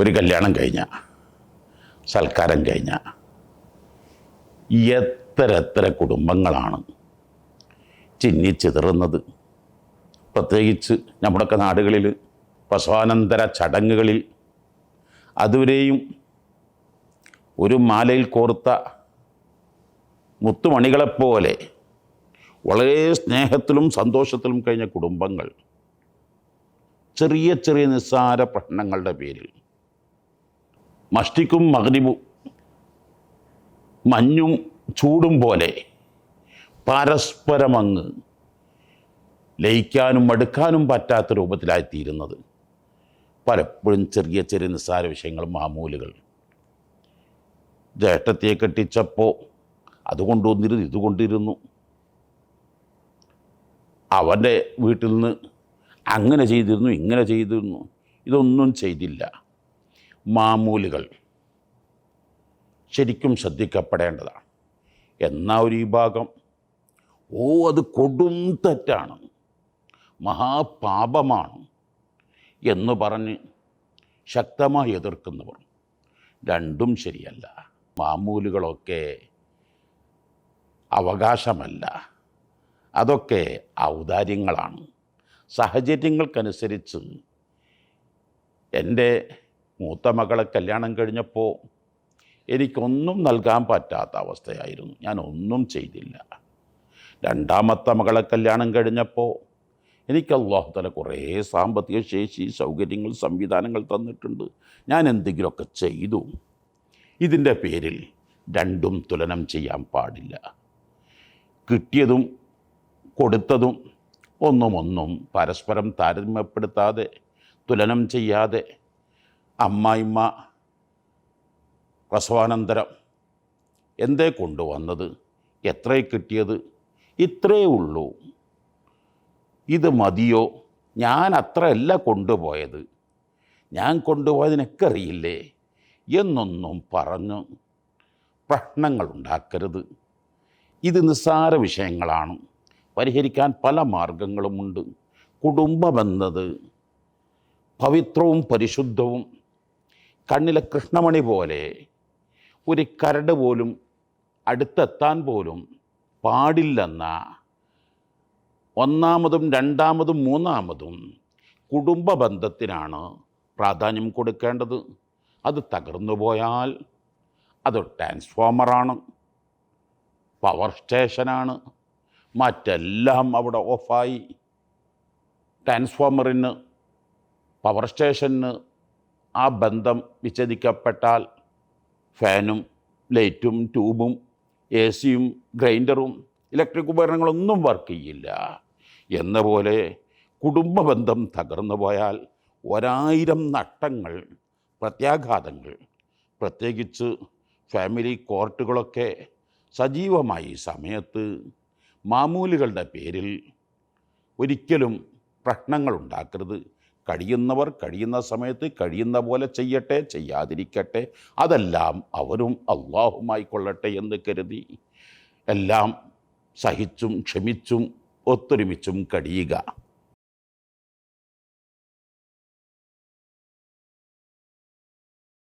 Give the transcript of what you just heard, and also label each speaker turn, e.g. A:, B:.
A: ഒരു കല്യാണം കഴിഞ്ഞ സൽക്കാരം കഴിഞ്ഞ. എത്ര എത്ര കുടുംബങ്ങളാണ് ചിന്നിച്ചിതറുന്നത് പ്രത്യേകിച്ച് നമ്മുടെയൊക്കെ നാടുകളിൽ പ്രസവാനന്തര ചടങ്ങുകളിൽ അതുവരെയും ഒരു മാലയിൽ കോർത്ത മുത്തുമണികളെപ്പോലെ വളരെ സ്നേഹത്തിലും സന്തോഷത്തിലും കഴിഞ്ഞ കുടുംബങ്ങൾ ചെറിയ ചെറിയ നിസ്സാര പ്രശ്നങ്ങളുടെ പേരിൽ മഷ്ടിക്കും മകരിവും മഞ്ഞും ചൂടും പോലെ പരസ്പരമങ്ങ് ലയിക്കാനും മടുക്കാനും പറ്റാത്ത രൂപത്തിലായിത്തീരുന്നത്. പലപ്പോഴും ചെറിയ ചെറിയ നിസ്സാര വിഷയങ്ങൾ മാമൂലുകൾ. ജ്യേഷ്ഠത്തെ കെട്ടിച്ചപ്പോൾ അത് കൊണ്ടുവന്നിരുന്നു ഇത് കൊണ്ടിരുന്നു അവന്റെ വീട്ടിൽ നിന്ന് അങ്ങനെ ചെയ്തിരുന്നു ഇങ്ങനെ ചെയ്തിരുന്നു. ഇതൊന്നും ചെയ്തില്ല. മാമൂലുകൾ ശരിക്കും ശ്രദ്ധിക്കപ്പെടേണ്ടതാണ്. എന്നാ ഒരു വിഭാഗം? ഓ അത് കൊടും തെറ്റാണ്. മഹാപാപമാണ് എന്ന് പറഞ്ഞ് ശക്തമായി എതിർക്കുന്നവർ. രണ്ടും ശരിയല്ല. മാമൂലുകളൊക്കെ അവകാശമല്ല. അതൊക്കെ ഔദാര്യങ്ങളാണ്. സാഹചര്യങ്ങൾക്കനുസരിച്ച് എന്റെ മൂത്ത മകളെ കല്യാണം കഴിഞ്ഞപ്പോൾ എനിക്കൊന്നും നൽകാൻ പറ്റാത്ത അവസ്ഥയായിരുന്നു. ഞാൻ ഒന്നും ചെയ്തില്ല. രണ്ടാമത്തെ മകളെ കല്യാണം കഴിഞ്ഞപ്പോൾ എനിക്ക് അള്ളാഹുതല കുറേ സാമ്പത്തിക ശേഷി സൗകര്യങ്ങൾ സംവിധാനങ്ങൾ തന്നിട്ടുണ്ട്. ഞാൻ എന്തെങ്കിലുമൊക്കെ ചെയ്തു. ഇതിന്റെ പേരിൽ രണ്ടും തുലനം ചെയ്യാൻ പാടില്ല. കിട്ടിയതും കൊടുത്തതും ഒന്നും ഒന്നും പരസ്പരം താരതമ്യപ്പെടുത്താതെ തുലനം ചെയ്യാതെ അമ്മായിമ്മ പ്രസവാനന്തരം എന്തേ കൊണ്ടുവന്നത്? എത്രേ കിട്ടിയത്? ഇത്രയേ ഉള്ളൂ. ഇത് മതിയോ? ഞാൻ അത്രയല്ല കൊണ്ടുപോയത്. ഞാൻ കൊണ്ടുപോയതിനൊക്കെ അറിയില്ലേ? എന്നൊന്നും പറഞ്ഞു പ്രശ്നങ്ങൾ ഉണ്ടാക്കരുത്. ഇത് നിസ്സാര വിഷയങ്ങളാണ്. പരിഹരിക്കാൻ പല മാർഗങ്ങളുമുണ്ട്. കുടുംബമെന്നത് പവിത്രവും പരിശുദ്ധവും കണ്ണിലെ കൃഷ്ണമണി പോലെ ഒരു കരട് പോലും അടുത്തെത്താൻ പോലും പാടില്ലെന്ന ഒന്നാമതും രണ്ടാമതും മൂന്നാമതും കുടുംബ ബന്ധത്തിനാണ് പ്രാധാന്യം കൊടുക്കേണ്ടത്. അത് തകർന്നു പോയാൽ അത് ട്രാൻസ്ഫോമറാണ് പവർ സ്റ്റേഷനാണ് മറ്റെല്ലാം അവിടെ ഓഫായി. ട്രാൻസ്ഫോമറിന് പവർ സ്റ്റേഷന് ആ ബന്ധം വിച്ഛേദിക്കപ്പെട്ടാൽ ഫാനും ലൈറ്റും ട്യൂബും എ സിയും ഗ്രൈൻഡറും ഇലക്ട്രിക് ഉപകരണങ്ങളൊന്നും വർക്ക് ചെയ്യില്ല. എന്ന പോലെ കുടുംബ ബന്ധം തകർന്നു പോയാൽ ഒരായിരം നഷ്ടങ്ങൾ പ്രത്യാഘാതങ്ങൾ പ്രത്യേകിച്ച് ഫാമിലി കോർട്ടുകളൊക്കെ സജീവമായി സമയത്ത് മാമൂലുകളുടെ പേരിൽ ഒരിക്കലും പ്രശ്നങ്ങൾ ഉണ്ടാക്കരുത് കഴിയുന്നവർ കഴിയുന്ന സമയത്ത് കഴിയുന്ന പോലെ ചെയ്യട്ടെ ചെയ്യാതിരിക്കട്ടെ. അതെല്ലാം അവരും അള്ളാഹുമായി കൊള്ളട്ടെ എന്ന് കരുതി എല്ലാം സഹിച്ചും ക്ഷമിച്ചും ഒത്തൊരുമിച്ചും കഴിയുക.